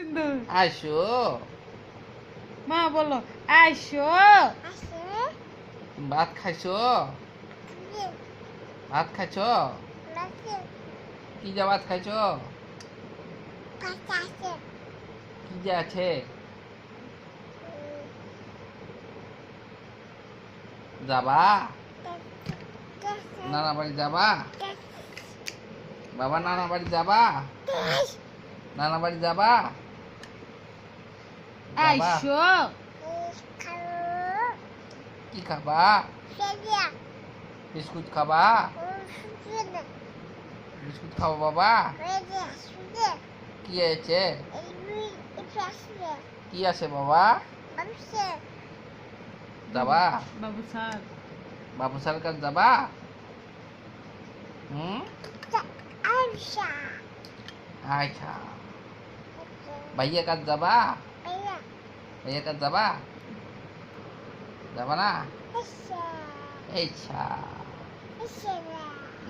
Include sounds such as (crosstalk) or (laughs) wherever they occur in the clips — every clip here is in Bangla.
কিন্তু। মা বলো। আইসো। ভাত খাইছো? ভাত খাইছো? কি যা ভাত খাইছো? কি যা আছে? যাবা? নানা বাড়ি যাবা? বাবা নানা বাড়ি যাবা? নানা বাড়ি যাবা? আইসো কি খাবা বিস্কুট খাবা বিস্কুট খাব বাবা কি আছে কি আছে বাবা যাবা বাবু স্যার বাবু স্যারের কাছে যাবা হুম আচ্ছা ভাইয়া কাছে যাবা কাছে যাবা? যাবা না?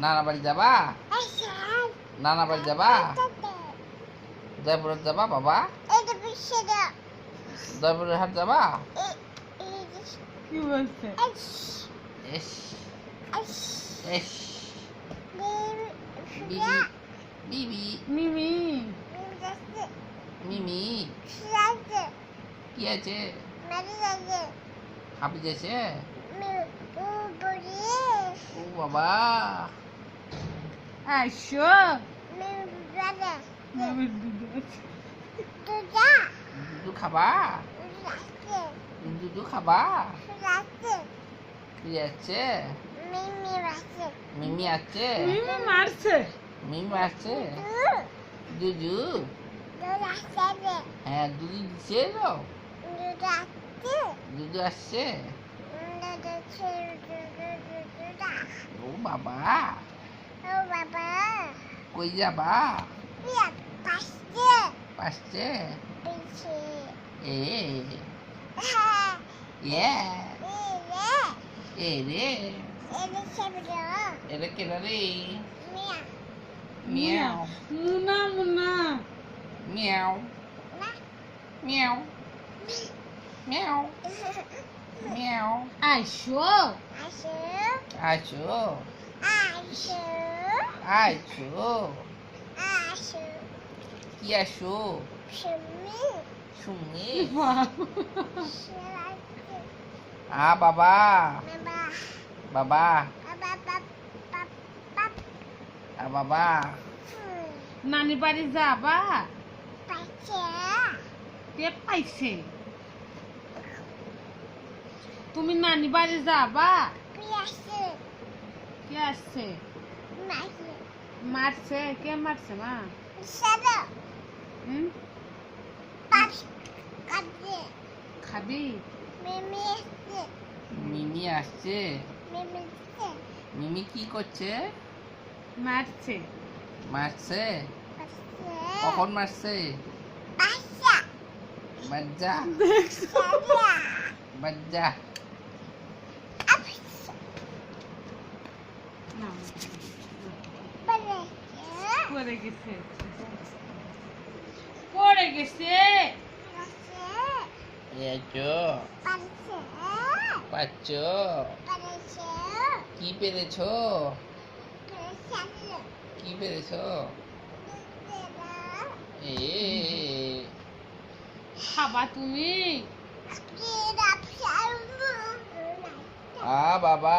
নানা বাড়ি যাবা? নানা বাড়ি যাবা? জয়পুরের যাবা বাবা? জয়পুরের হাট যাবা? কি বলছে বিবি মিমি মিমি কি আছে হাফিজ আছে ও বাবা। আছে দুধু খাবা? দুধু খাবা? কি আছে মিমি আছে? মিমি মারছে। মিমি আছে দুধু। হ্যাঁ দুধু দিচ্ছে তো। Dudacê? Ô oh, babá! o oh, babá! Coisa babá! Pastê. Pastel? Pastel! É! (laughs) Yeah! Ele. Ele quebrou. Ele quebrou ali. Miau. Miau. Muna, muna. Miau. Miau. Miau. মুনা মিয়াও মিয়াও মিয়াও মিয়াও আইসো আছো আছো কি আসো শুনি আ বাবা বাবা আ বাবা নানি বাড়ি যাবা কে পাইছে তুমি নানি বাড়ি যাবা? কে আসছে? মারছে? কে মারছে মা? হুম? খাবি? মিমি আসছে। মিমি কি করছে? মারছে। মারছে? কখন মারছে? বাজ্জা বাজ্জা না, পড়ে গেছে। পড়ে গেছে। পাচ্ছ? কি পেরেছ? কি পেরেছ? এ। খাবা তুমি। আ বাবা।